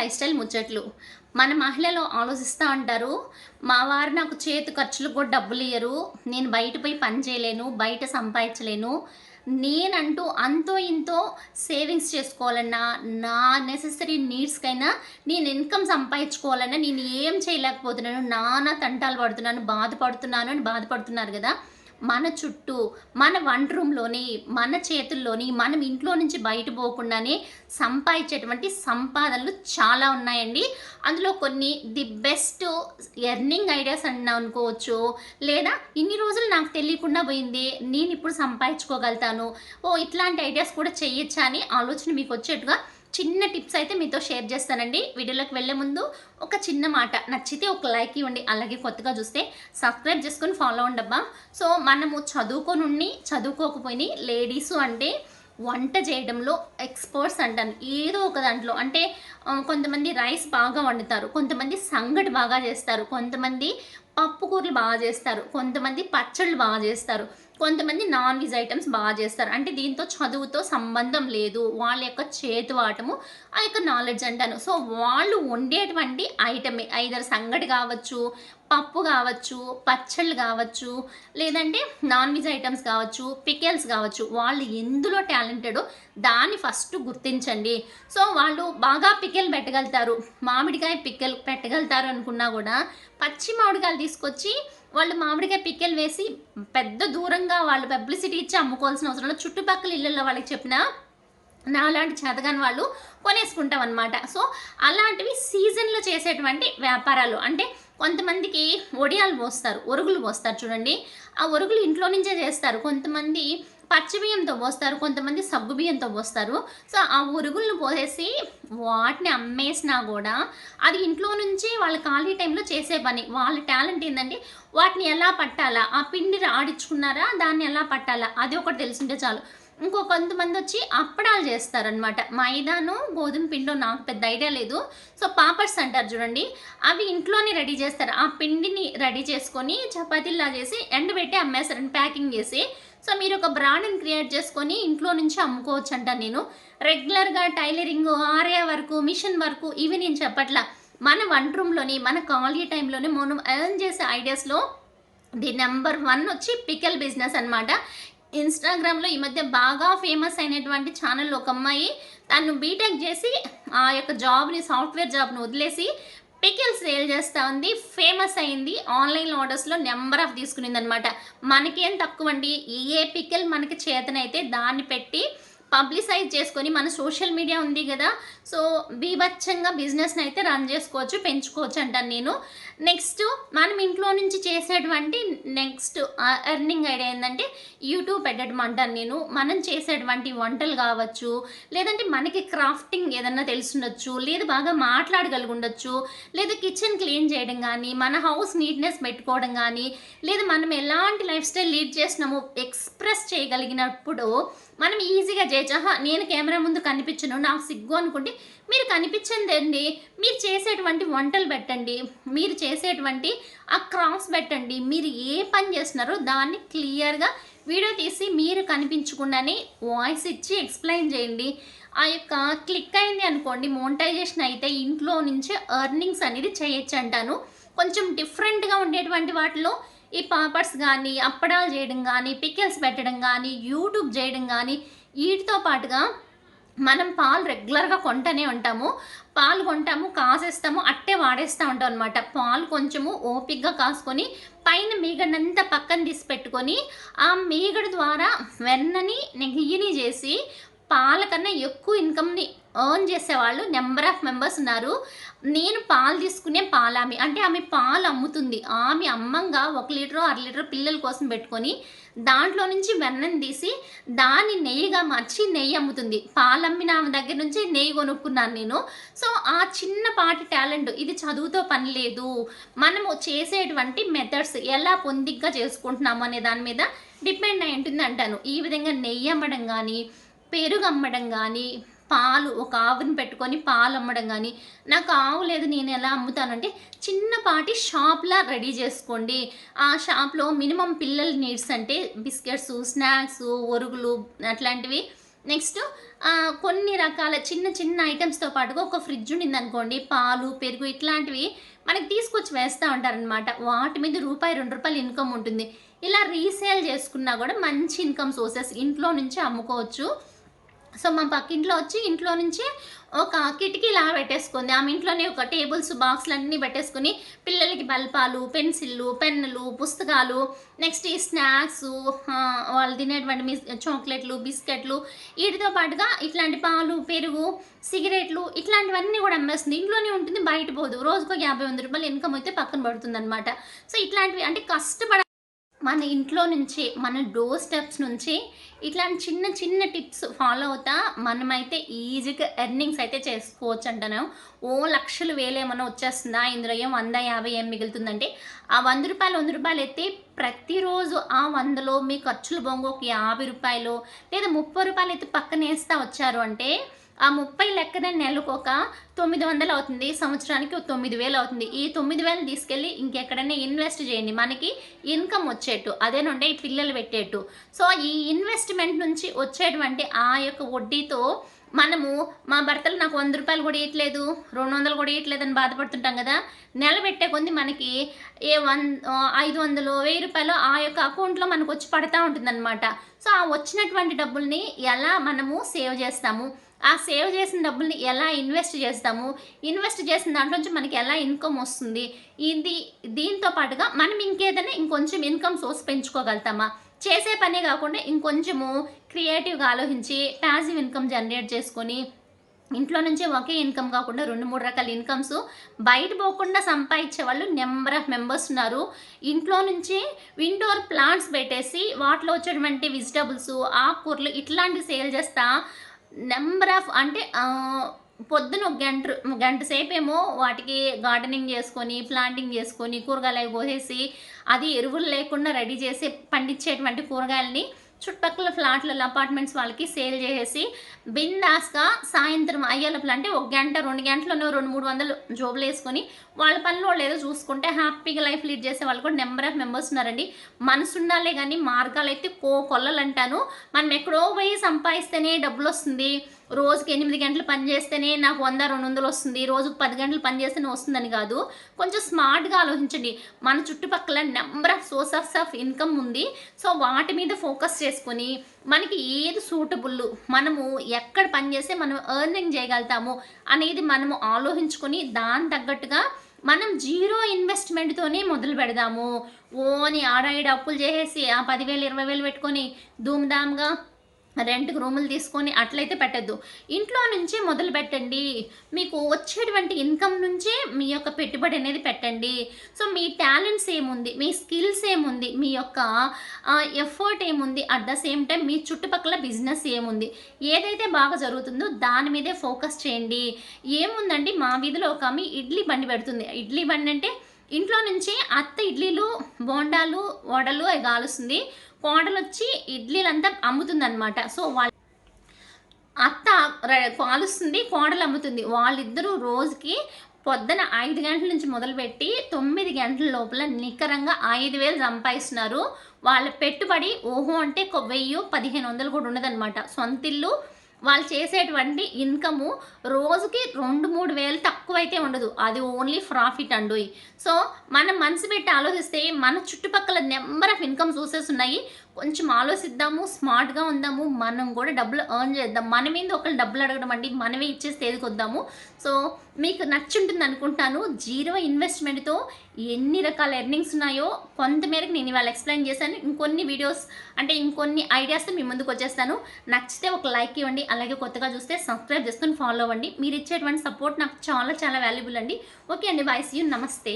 Life style ముచ్చట్లు. మన మహిళలు ఆలోచిస్తూ ఉంటారు మా వారు నాకు చేతి ఖర్చులకు కూడా డబ్బులు ఇయ్యరు. నేను బయట పోయి పని చేయలేను బయట సంపాదించలేను. నేనంటూ అంతో ఇంతో సేవింగ్స్ చేసుకోవాలన్నా నా నెససరీ నీడ్స్కైనా నేను ఇన్కమ్ సంపాదించుకోవాలన్నా నేను ఏం చేయలేకపోతున్నాను నానా తంటాలు పడుతున్నాను బాధపడుతున్నాను అని బాధపడుతున్నారు కదా. మన చుట్టూ మన వంట రూమ్లోని మన చేతుల్లోని మనం ఇంట్లో నుంచి బయట పోకుండానే సంపాదించేటువంటి సంపాదనలు చాలా ఉన్నాయండి. అందులో కొన్ని ది బెస్ట్ ఎర్నింగ్ ఐడియాస్ అని అనుకోవచ్చు. లేదా ఇన్ని రోజులు నాకు తెలియకుండా పోయింది నేను ఇప్పుడు సంపాదించుకోగలుగుతాను. ఓ ఇట్లాంటి ఐడియాస్ కూడా చేయొచ్చా అని ఆలోచన మీకు వచ్చేట్టుగా చిన్న టిప్స్ అయితే మీతో షేర్ చేస్తానండి. వీడియోలోకి వెళ్ళే ముందు ఒక చిన్న మాట. నచ్చితే ఒక లైక్ ఇవ్వండి. అలాగే కొత్తగా చూస్తే సబ్స్క్రైబ్ చేసుకొని ఫాలో అవ్వండి సో మనము చదువుకొని చదువుకోకపోయి లేడీస్ అంటే వంట చేయడంలో ఎక్స్పర్ట్స్ అంటాను. ఏదో ఒక దాంట్లో అంటే కొంతమంది రైస్ బాగా వండుతారు. కొంతమంది సంగటి బాగా చేస్తారు. కొంతమంది పప్పు కూరలు బాగా చేస్తారు. కొంతమంది పచ్చళ్ళు బాగా చేస్తారు. కొంతమంది నాన్ వెజ్ ఐటమ్స్ బాగా చేస్తారు. అంటే దీంతో చదువుతో సంబంధం లేదు. వాళ్ళ యొక్క చేతివాటము ఆ యొక్క నాలెడ్జ్ అంటాను. సో వాళ్ళు వండేటువంటి ఐటమే. ఐదర్ సంగటి కావచ్చు పప్పు కావచ్చు పచ్చళ్ళు కావచ్చు లేదంటే నాన్ వెజ్ ఐటమ్స్ కావచ్చు పికెల్స్ కావచ్చు. వాళ్ళు ఎందులో టాలెంటెడో దాన్ని ఫస్ట్ గుర్తించండి. సో వాళ్ళు బాగా పికెల్ పెట్టగలుగుతారు. మామిడికాయ పికెల్ పెట్టగలుగుతారు అనుకున్నా కూడా పచ్చి మామిడికాయలు తీసుకొచ్చి వాళ్ళు మామిడికాయ పిక్కెలు వేసి పెద్ద దూరంగా వాళ్ళు పబ్లిసిటీ ఇచ్చి అమ్ముకోవాల్సిన అవసరం లేదు. చుట్టుపక్కల ఇళ్ళల్లో వాళ్ళకి చెప్పినా నా లాంటి చేతగాని వాళ్ళు కొనేసుకుంటాం అనమాట సో అలాంటివి సీజన్లో చేసేటువంటి వ్యాపారాలు. అంటే కొంతమందికి ఒడియాలు పోస్తారు ఒరుగులు పోస్తారు చూడండి. ఆ ఒరుగులు ఇంట్లో నుంచే చేస్తారు. కొంతమంది పచ్చి బియ్యంతో పోస్తారు కొంతమంది సగ్గు బియ్యంతో పోస్తారు. సో ఆ ఉరుగులను పోసేసి వాటిని అమ్మేసినా కూడా అది ఇంట్లో నుంచి వాళ్ళ ఖాళీ టైంలో చేసే పని. వాళ్ళ టాలెంట్ ఏంటంటే వాటిని ఎలా పట్టాలా? ఆ పిండి ఆడించుకున్నారా? దాన్ని ఎలా పట్టాలా? అది ఒకటి తెలిసింటే చాలు. ఇంకో కొంతమంది వచ్చి అప్పడాలు చేస్తారనమాట మైదాను గోధుమ పిండి నాకు పెద్ద ఐడియా లేదు. సో పాపడ్స్ అంటారు చూడండి. అవి ఇంట్లోనే రెడీ చేస్తారు. ఆ పిండిని రెడీ చేసుకొని చపాతీలా చేసి ఎండబెట్టి అమ్మేస్తారని ప్యాకింగ్ చేసి. సో మీరు ఒక బ్రాండ్ని క్రియేట్ చేసుకొని ఇంట్లో నుంచి అమ్ముకోవచ్చు అంట నేను. రెగ్యులర్గా టైలరింగ్ ఆర్యా వర్క్ మిషన్ వర్క్ ఇవి నేను చెప్పట్లా. మన వంట రూమ్లోని మన ఖాళీ టైంలోనే మనం ఎర్న్ చేసే ఐడియాస్లో ది నెంబర్ వన్ వచ్చి పికల్ బిజినెస్ అనమాట ఇన్స్టాగ్రామ్లో ఈ మధ్య బాగా ఫేమస్ అయినటువంటి ఛానల్ ఒక అమ్మాయి తను బీటెక్ చేసి ఆ యొక్క జాబ్ని సాఫ్ట్వేర్ జాబ్ని వదిలేసి పికిల్స్ సేల్ చేస్తూ ఉంది. ఫేమస్ అయింది. ఆన్లైన్ ఆర్డర్స్లో నెంబర్ ఆఫ్ తీసుకునింది అనమాట మనకేం తక్కువ అండి ఏ పికిల్ మనకి చేతనైతే దాన్ని పెట్టి పబ్లిసైజ్ చేసుకొని మన సోషల్ మీడియా ఉంది కదా సో బీభత్సంగా బిజినెస్ని అయితే రన్ చేసుకోవచ్చు పెంచుకోవచ్చు అంటాను నేను. నెక్స్ట్ మనం ఇంట్లో నుంచి చేసేటువంటి నెక్స్ట్ ఎర్నింగ్ ఐడియా ఏంటంటే యూట్యూబ్ పెట్టడం అంటాను నేను. మనం చేసేటువంటి వంటలు కావచ్చు లేదంటే మనకి క్రాఫ్టింగ్ ఏదన్నా తెలుసుండొచ్చు లేదు బాగా మాట్లాడగలిగి ఉండొచ్చు లేదా కిచెన్ క్లీన్ చేయడం కానీ మన హౌస్ నీట్నెస్ పెట్టుకోవడం కానీ లేదా మనం ఎలాంటి లైఫ్ స్టైల్ లీడ్ చేసినామో ఎక్స్ప్రెస్ చేయగలిగినప్పుడు మనం ఈజీగా చేయొచ్చు. నేను కెమెరా ముందు కనిపించను నాకు సిగ్గు అనుకుంటే మీరు కనిపించండి మీరు చేసేటువంటి వంటలు పెట్టండి. మీరు చేసేటువంటి ఆ క్రాప్స్ పెట్టండి. మీరు ఏ పని చేస్తున్నారో దాన్ని క్లియర్గా వీడియో తీసి మీరు కనిపించకుండానే వాయిస్ ఇచ్చి ఎక్స్ప్లెయిన్ చేయండి. ఆ యొక్క క్లిక్ అయింది అనుకోండి మోనిటైజేషన్ అయితే ఇంట్లో నుంచే ఎర్నింగ్స్ అనేది చేయొచ్చు అంటాను. కొంచెం డిఫరెంట్గా ఉండేటువంటి వాటిలో ఈ పాపడ్స్ కానీ అప్పడాలు చేయడం కానీ పికిల్స్ పెట్టడం కానీ యూట్యూబ్ చేయడం కానీ వీటితో పాటుగా మనం పాలు రెగ్యులర్గా కొంటూనే ఉంటాము. పాలు కొంటాము కాసేస్తాము అట్టే వాడేస్తూ ఉంటాం అనమాట పాలు కొంచెము ఓపిక్గా కాసుకొని పైన మీగడంతా పక్కన తీసి పెట్టుకొని ఆ మీగడ ద్వారా వెన్నని నెయ్యిని చేసి పాల కన్నా ఎక్కువ ఇన్కమ్ని ఎర్న్ చేసేవాళ్ళు నెంబర్ ఆఫ్ మెంబర్స్ ఉన్నారు. నేను పాలు తీసుకునే పాలామి అంటే ఆమె పాలు అమ్ముతుంది. ఆమె అమ్మంగా ఒక లీటర్ అర లీటర్ పిల్లల కోసం పెట్టుకొని దాంట్లో నుంచి వెన్నని తీసి దాన్ని నెయ్యిగా మార్చి నెయ్యి అమ్ముతుంది. పాలమ్మిన ఆమె దగ్గర నుంచి నెయ్యి కొనుక్కున్నాను నేను. సో ఆ చిన్నపాటి టాలెంట్ ఇది చదువుతో పని లేదు. మనము చేసేటువంటి మెథడ్స్ ఎలా పొందిగ్గా చేసుకుంటున్నాము అనే దాని మీద డిపెండ్ అయి ఉంటుంది అంటాను. ఈ విధంగా నెయ్యి అమ్మడం కానీ పెరుగు అమ్మడం కానీ పాలు ఒక ఆవుని పెట్టుకొని పాలు అమ్మడం కానీ నాకు ఆవు లేదు నేను ఎలా అమ్ముతానంటే చిన్నపాటి షాప్లా రెడీ చేసుకోండి. ఆ షాప్లో మినిమం పిల్లల నీడ్స్ అంటే బిస్కెట్స్ స్నాక్స్ ఒరుగులు అట్లాంటివి. నెక్స్ట్ కొన్ని రకాల చిన్న చిన్న ఐటమ్స్తో పాటుగా ఒక ఫ్రిడ్జ్ ఉండింది అనుకోండి పాలు పెరుగు ఇట్లాంటివి మనకి తీసుకొచ్చి వేస్తూ ఉంటారనమాట వాటి మీద రూపాయి రెండు రూపాయలు ఇన్కమ్ ఉంటుంది. ఇలా రీసేల్ చేసుకున్నా కూడా మంచి ఇన్కమ్ సోర్సెస్ ఇంట్లో నుంచి అమ్ముకోవచ్చు. సో మా పక్కింట్లో వచ్చి ఇంట్లో నుంచి ఒక కిటికీ లాగా పెట్టేసుకుంది. ఆమె ఇంట్లోనే ఒక టేబుల్స్ బాక్స్లు అన్నీ పెట్టేసుకుని పిల్లలకి బల్పాలు పెన్సిళ్ళు పెన్నులు పుస్తకాలు నెక్స్ట్ ఈ స్నాక్స్ వాళ్ళు తినేటువంటి మిస్ చాక్లెట్లు బిస్కెట్లు వీటితో పాటుగా ఇట్లాంటి పాలు పెరుగు సిగరెట్లు ఇట్లాంటివన్నీ కూడా అమ్మేస్తుంది. ఇంట్లోనే ఉంటుంది బయట పోదు. రోజుకు యాభై వంద రూపాయలు ఇన్కమ్ అయితే పక్కన పడుతుంది అనమాట సో ఇట్లాంటివి అంటే కష్టపడ మన ఇంట్లో నుంచి మన డోర్ స్టెప్స్ నుంచి ఇట్లాంటి చిన్న చిన్న టిప్స్ ఫాలో అవుతా. మనమైతే ఈజీగా ఎర్నింగ్స్ అయితే చేసుకోవచ్చు అంటాను ఓ లక్షలు వేలు ఏమైనా వచ్చేస్తుందా? ఇందులో ఏం వంద యాభై ఏం మిగులుతుందంటే ఆ వంద రూపాయలు వంద రూపాయలు అయితే ప్రతిరోజు ఆ వందలో మీ ఖర్చులు బొంగు ఒక యాభై రూపాయలు లేదా ముప్పై రూపాయలు అయితే పక్కన వేస్తా వచ్చారు అంటే ఆ ముప్పై లెక్కన నెలకు ఒక తొమ్మిది వందలు అవుతుంది. సంవత్సరానికి తొమ్మిది వేలు అవుతుంది. ఈ తొమ్మిది వేలు తీసుకెళ్ళి ఇంకెక్కడైనా ఇన్వెస్ట్ చేయండి. మనకి ఇన్కమ్ వచ్చేట్టు. అదేనుండే ఈ పిల్లలు పెట్టేట్టు. సో ఈ ఇన్వెస్ట్మెంట్ నుంచి వచ్చేటువంటి ఆ యొక్క వడ్డీతో మనము మా భర్తలు నాకు వంద రూపాయలు కూడా ఇవ్వట్లేదు రెండు వందలు కూడా ఇవ్వట్లేదు అని బాధపడుతుంటాం కదా. నెల పెట్టే కొంది మనకి ఏ వన్ ఐదు వందలు వెయ్యి రూపాయలు ఆ యొక్క అకౌంట్లో మనకు వచ్చి పడతా ఉంటుందన్నమాట. సో ఆ వచ్చినటువంటి డబ్బుల్ని ఎలా మనము సేవ్ చేస్తాము? ఆ సేవ్ చేసిన డబ్బుల్ని ఎలా ఇన్వెస్ట్ చేస్తాము? ఇన్వెస్ట్ చేసిన దాంట్లో నుంచి మనకి ఎలా ఇన్కమ్ వస్తుంది? ఇది దీంతో పాటుగా మనం ఇంకేదైనా ఇంకొంచెం ఇన్కమ్ సోర్స్ పెంచుకోగలుగుతామా? చేసే పనే కాకుండా ఇంకొంచెము క్రియేటివ్గా ఆలోచించి ప్యాసివ్ ఇన్కమ్ జనరేట్ చేసుకొని ఇంట్లో నుంచే ఒకే ఇన్కమ్ కాకుండా రెండు మూడు రకాల ఇన్కమ్స్ బయట పోకుండా సంపాదించే వాళ్ళు నెంబర్ ఆఫ్ మెంబర్స్ ఉన్నారు. ఇంట్లో నుంచి ఇండోర్ ప్లాంట్స్ పెట్టేసి వాటిలో వచ్చేటువంటి వెజిటబుల్స్ ఆకుకూరలు ఇట్లాంటివి సేల్ చేస్తా. నెంబర్ ఆఫ్ అంటే పొద్దున ఒక గంట గంట సేపు ఏమో వాటికి గార్డెనింగ్ చేసుకొని ప్లాంటింగ్ చేసుకొని కూరగాయలు కోసేసి అది ఎరువులు లేకుండా రెడీ చేసి పండించేటువంటి కూరగాయలని చుట్టుపక్కల ఫ్లాట్లలో అపార్ట్మెంట్స్ వాళ్ళకి సేల్ చేసేసి బిందాస్గా సాయంత్రం అయ్యేలోపల అంటే ఒక గంట రెండు గంటలను రెండు మూడు వందలు జోబులు వేసుకొని వాళ్ళ పనులు వాళ్ళు ఏదో చూసుకుంటే హ్యాపీగా లైఫ్ లీడ్ చేసే వాళ్ళు కూడా నెంబర్ ఆఫ్ మెంబర్స్ ఉన్నారండి. మనసు ఉండాలే కానీ మార్గాలు అయితే కో కొల్లలు అంటాను మనం ఎక్కడో పోయి సంపాదిస్తేనే డబ్బులు వస్తుంది. రోజుకి ఎనిమిది గంటలు పనిచేస్తేనే నాకు వంద రెండు వందలు వస్తుంది. రోజుకు పది గంటలు పనిచేస్తేనే వస్తుందని కాదు. కొంచెం స్మార్ట్గా ఆలోచించండి. మన చుట్టుపక్కల number of sources of income ఉంది. సో వాటి మీద ఫోకస్ చేసుకొని మనకి ఏది సూటబుల్ మనము ఎక్కడ పని చేస్తే మనం ఎర్నింగ్ చేయగలుగుతాము అనేది మనము ఆలోచించుకొని దాని తగ్గట్టుగా మనం జీరో ఇన్వెస్ట్మెంట్తోనే మొదలు పెడదాము. ఓని ఆడాయిడు అప్పులు చేసేసి ఆ పదివేలు ఇరవై వేలు పెట్టుకొని ధూమ్ధామ్గా రెంట్కి రూములు తీసుకొని అట్లయితే పెట్టద్దు. ఇంట్లో నుంచే మొదలు పెట్టండి. మీకు వచ్చేటువంటి ఇన్కమ్ నుంచే మీ యొక్క పెట్టుబడి అనేది పెట్టండి. సో మీ టాలెంట్స్ ఏముంది? మీ స్కిల్స్ ఏముంది? మీ యొక్క ఎఫర్ట్ ఏముంది? అట్ ద సేమ్ టైం మీ చుట్టుపక్కల బిజినెస్ ఏముంది? ఏదైతే బాగా జరుగుతుందో దాని మీదే ఫోకస్ చేయండి. ఏముందండి మా వీధిలో ఒక ఆమె ఇడ్లీ బండి పెడుతుంది. ఇడ్లీ బండి అంటే ఇంట్లో నుంచి అత్త ఇడ్లీలు బోండాలు వడలు అవి కాలుస్తుంది. కోడలు వచ్చి ఇడ్లీలంతా అమ్ముతుందన్నమాట. సో వాళ్ళ అత్త కాలుస్తుంది కోడలు అమ్ముతుంది. వాళ్ళిద్దరూ రోజుకి పొద్దున ఐదు గంటల నుంచి మొదలుపెట్టి తొమ్మిది గంటల లోపల నికరంగా ఐదు వేలు సంపాదిస్తున్నారు. వాళ్ళ పెట్టుబడి ఓహో అంటే ఒక వెయ్యి పదిహేను వందలు కూడా ఉండదన్నమాట. సొంతిల్లు వాళ్ళు చేసేటువంటి ఇన్కము రోజుకి రెండు మూడు వేలు తక్కువైతే ఉండదు. అది ఓన్లీ ప్రాఫిట్ అండు సో మనం మనసు పెట్టి ఆలోచిస్తే మన చుట్టుపక్కల నెంబర్ ఆఫ్ ఇన్కమ్ సోర్సెస్ ఉన్నాయి. కొంచెం ఆలోచిద్దాము స్మార్ట్గా ఉందాము మనం కూడా డబ్బులు ఎర్న్ చేద్దాం. మన మీద ఒకళ్ళు డబ్బులు అడగడం అండి మనమే ఇచ్చేసి తేదుకొద్దాము సో మీకు నచ్చుంటుంది అనుకుంటాను. జీరో ఇన్వెస్ట్మెంట్తో ఎన్ని రకాల ఎర్నింగ్స్ ఉన్నాయో కొంతమేరకు నేను ఇవాళ ఎక్స్ప్లెయిన్ చేశాను. ఇంకొన్ని వీడియోస్ అంటే ఇంకొన్ని ఐడియాస్తో మీ ముందుకు వచ్చేస్తాను. నచ్చితే ఒక లైక్ ఇవ్వండి. అలాగే కొత్తగా చూస్తే సబ్స్క్రైబ్ చేసుకొని ఫాలో అవ్వండి. మీరు ఇచ్చేటువంటి సపోర్ట్ నాకు చాలా చాలా వాల్యుబుల్ అండి. ఓకే అండి. బాయ్ సీ నమస్తే